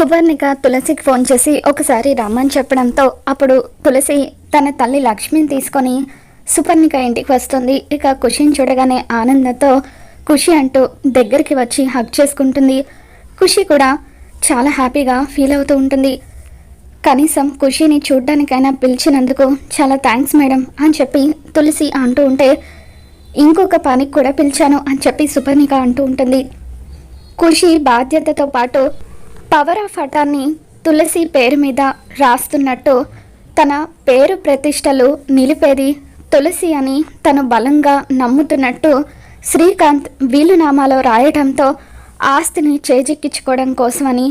సువర్ణిక తులసికి ఫోన్ చేసి ఒకసారి రమ్మని చెప్పడంతో అప్పుడు తులసి తన తల్లి లక్ష్మిని తీసుకొని సుపర్ణిక ఇంటికి వస్తుంది. ఇక ఖుషిని చూడగానే ఆనందంతో ఖుషి అంటూ దగ్గరికి వచ్చి హక్ చేసుకుంటుంది. ఖుషి కూడా చాలా హ్యాపీగా ఫీల్ అవుతూ ఉంటుంది. కనీసం ఖుషిని చూడ్డానికైనా పిలిచినందుకు చాలా థ్యాంక్స్ మేడం అని చెప్పి తులసి అంటూ ఉంటే ఇంకొక పనికి కూడా పిలిచాను అని చెప్పి సుపర్ణిక అంటూ ఉంటుంది. ఖుషి బాధ్యతతో పాటు పవర్ ఆఫ్ అటాన్ని తులసి పేరు మీద రాస్తున్నట్టు తన పేరు ప్రతిష్టలు నిలిపేది తులసి అని తను బలంగా నమ్ముతున్నట్టు శ్రీకాంత్ వీలునామాలో రాయడంతో ఆస్తిని చేజిక్కించుకోవడం కోసమని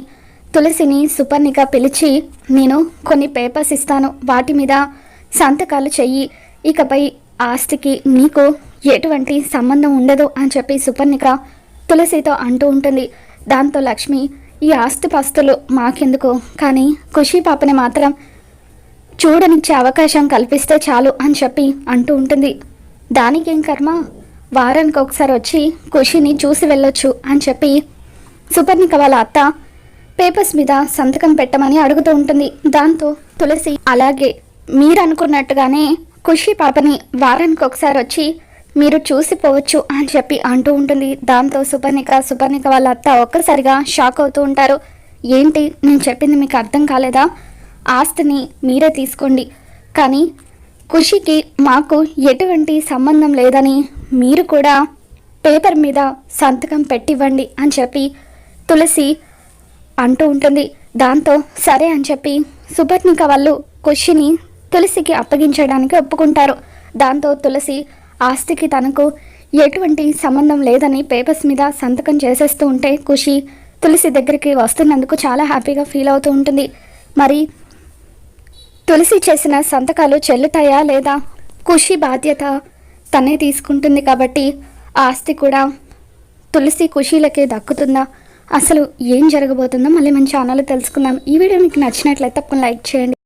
తులసిని సుపర్ణిక పిలిచి నేను కొన్ని పేపర్స్ ఇస్తాను. వాటి మీద సంతకాలు చెయ్యి. ఇకపై ఆస్తికి నీకు ఎటువంటి సంబంధం ఉండదు అని చెప్పి సుపర్ణిక తులసితో అంటూ ఉంటుంది. దాంతో లక్ష్మి ఈ ఆస్తిపాస్తులు మాకెందుకు? కానీ ఖుషి పాపని మాత్రం చూడనిచ్చే అవకాశం కల్పిస్తే చాలు అని చెప్పి అంటూ ఉంటుంది. దానికేం కర్మ? వారానికి ఒకసారి వచ్చి ఖుషిని చూసి వెళ్ళొచ్చు అని చెప్పి సుపర్ణిక వాళ్ళ అత్త పేపర్స్ మీద సంతకం పెట్టమని అడుగుతూ ఉంటుంది. దాంతో తులసి అలాగే మీరు అనుకున్నట్టుగానే ఖుషి పాపని వారానికి ఒకసారి వచ్చి మీరు చూసిపోవచ్చు అని చెప్పి అంటూ ఉంటుంది. దాంతో సుపర్ణిక సుపర్ణిక వాళ్ళ అత్త ఒక్కసారిగా షాక్ అవుతూ ఉంటారు. ఏంటి? నేను చెప్పింది మీకు అర్థం కాలేదా? ఆస్తిని మీరే తీసుకోండి. కానీ ఖుషికి మాకు ఎటువంటి సంబంధం లేదని మీరు కూడా పేపర్ మీద సంతకం పెట్టివ్వండి అని చెప్పి తులసి అంటూ ఉంటుంది. దాంతో సరే అని చెప్పి సుపర్ణిక వాళ్ళు ఖుషిని తులసికి అప్పగించడానికి ఒప్పుకుంటారు. దాంతో తులసి ఆస్తికి తనకు ఎటువంటి సంబంధం లేదని పేపర్స్ మీద సంతకం చేసేస్తూ ఉంటే ఖుషి తులసి దగ్గరికి వస్తున్నందుకు చాలా హ్యాపీగా ఫీల్ అవుతూ ఉంటుంది. మరి తులసి చేసిన సంతకాలు చెల్లుతాయా లేదా? ఖుషి బాధ్యత తనే తీసుకుంటుంది కాబట్టి ఆస్తి కూడా తులసి ఖుషీలకే దక్కుతుందా? అసలు ఏం జరగబోతుందో మళ్ళీ మన ఛానల్ తెలుసుకుందాం. ఈ వీడియో మీకు నచ్చినట్లయితే తప్పకుండా లైక్ చేయండి.